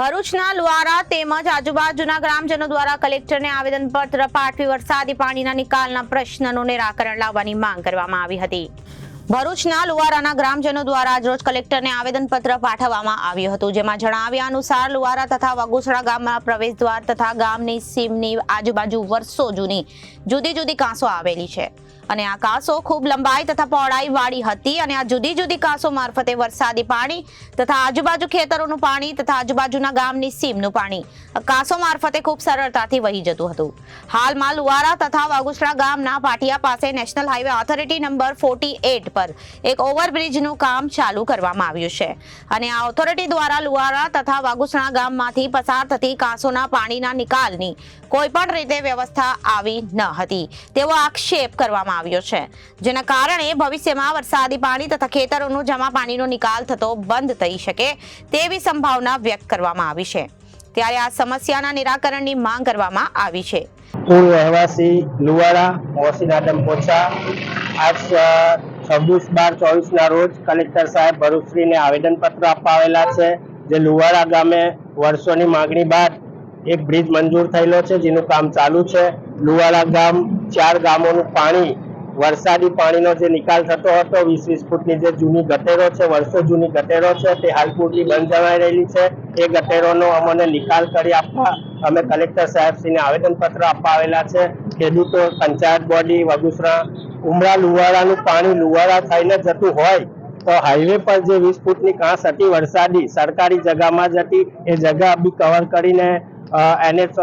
ભરૂચના લુઆરા તેમજ આજુબાજુના ગ્રામજનો દ્વારા કલેક્ટરને આવેદનપત્ર પાઠવી વરસાદી પાણીના નિકાલના પ્રશ્નનું નિરાકરણ લાવવાની માંગ કરવામાં આવી હતી. ભરૂચના લુવારાના ગ્રામજનો દ્વારા આજરોજ કલેક્ટરને આવેદનપત્ર પાઠવવામાં આવ્યું હતું, જેમાં જણાવ્યા અનુસાર લુવારા તથા વગુસડા ગામમાં પ્રવેશ પ્રવેશદ્વાર તથા ગામની સીમની આજુબાજુ વર્ષો જૂની જુદી જુદી કાંસો આવેલી છે. અને આ કાંસો ખૂબ લંબાઈ તથા પહોળાઈ વાળી હતી અને આ જુદી જુદી કાંસો મારફતે વરસાદી પાણી તથા આજુબાજુ ખેતરોનું પાણી તથા આજુબાજુના ગામની સીમનું પાણી કાંસો મારફતે ખૂબ સરળતાથી વહી જતું હતું. હાલમાં લુવારા તથા વાગુસરા ગામના પાટિયા પાસે national highway authority number forty eight પર એક ઓવરબ્રિજનું કામ ચાલુ કરવામાં આવ્યું છે. અને આ ઓથોરિટી દ્વારા લુવારા તથા વાગુસરા ગામમાંથી પસાર થતી કાંસોના પાણીના નિકાલની કોઈ પણ રીતે વ્યવસ્થા આવી ન હતી. તેવો આક્ષેપ કરવામાં આવ્યો છે. જેના કારણે ભવિષ્યમાં વરસાદી પાણી તથા ખેતરોનું જમા પાણીનો નિકાલ થતો બંધ થઈ શકે તેવી સંભાવના વ્યક્ત કરવામાં આવી છે. ત્યારે આ સમસ્યાના નિરાકરણની માંગ કરવામાં આવી છે. મૂળ રહેવાસી લુવાડા, મોહસિન આદમ પોચા આજ છવ્વીસ બાર ચોવીસના રોજ કલેક્ટર સાહેબ ભરૂચશ્રીને આવેદનપત્ર આપવા આવેલા છે જે લુવાડા ગામે વર્ષોની માંગણી બાદ એક બ્રિજ મંજૂર થયેલો છે, જેનું કામ ચાલુ છે. લુવાડા ગામ ચાર ગામોનું પાણી વરસાદી પાણીનો જે નિકાલ થતો હતો, વીસ વીસ ફૂટની જે જૂની ગટેરો છે, વર્ષો જૂની ગટેરો છે, તે હાલ પૂરતી બંધ જવાઈ રહેલી છે. એ ગટેરોનો અમને નિકાલ કરી આપવા અમે કલેક્ટર સાહેબશ્રીને આવેદનપત્ર આપવા આવેલા છે. ખેડૂતો, પંચાયત બોડી, વગુસરા, ઉમરા, લુવાડાનું પાણી લુવાડા થઈને જતું હોય તો હાઈવે પર જે વીસ ફૂટની કાંસ હતી, વરસાદી, સરકારી જગામાં જ હતી. એ જગા બી કવર કરીને એનએચ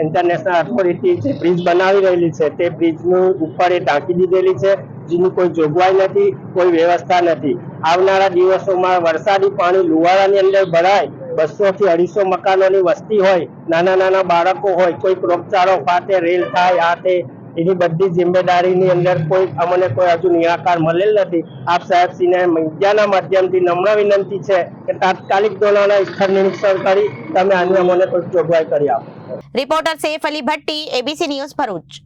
ઇન્ટરનેશનલ ઓથોરિટી જે બ્રિજ બનાવી રહેલી છે, તે બ્રિજનું ઉપર એ ટાંકી દીધેલી છે, જેની કોઈ જોગવાઈ નથી, કોઈ વ્યવસ્થા નથી. આવનારા દિવસોમાં વરસાદી પાણી લુવાડાની અંદર ભરાય, બસો થી અઢીસો મકાનોની વસ્તી હોય, નાના નાના બાળકો હોય કોઈ રોગચાળો ફાટે, રેલ થાય, આ તે એની બધી જિમ્મેદારીની અંદર કોઈ અમને કોઈ હજુ નિરાકાર મળેલ નથી. આપ સાહેબશ્રીને મીડિયાના માધ્યમથી નમ્ર વિનંતી છે કે તાત્કાલિક ધોરણે સ્થળ નિરીક્ષણ કરી તમે આની અમને કોઈ જોગવાઈ કરી આપો. Reporter Saif Ali Bhatti ABC news Bharuch.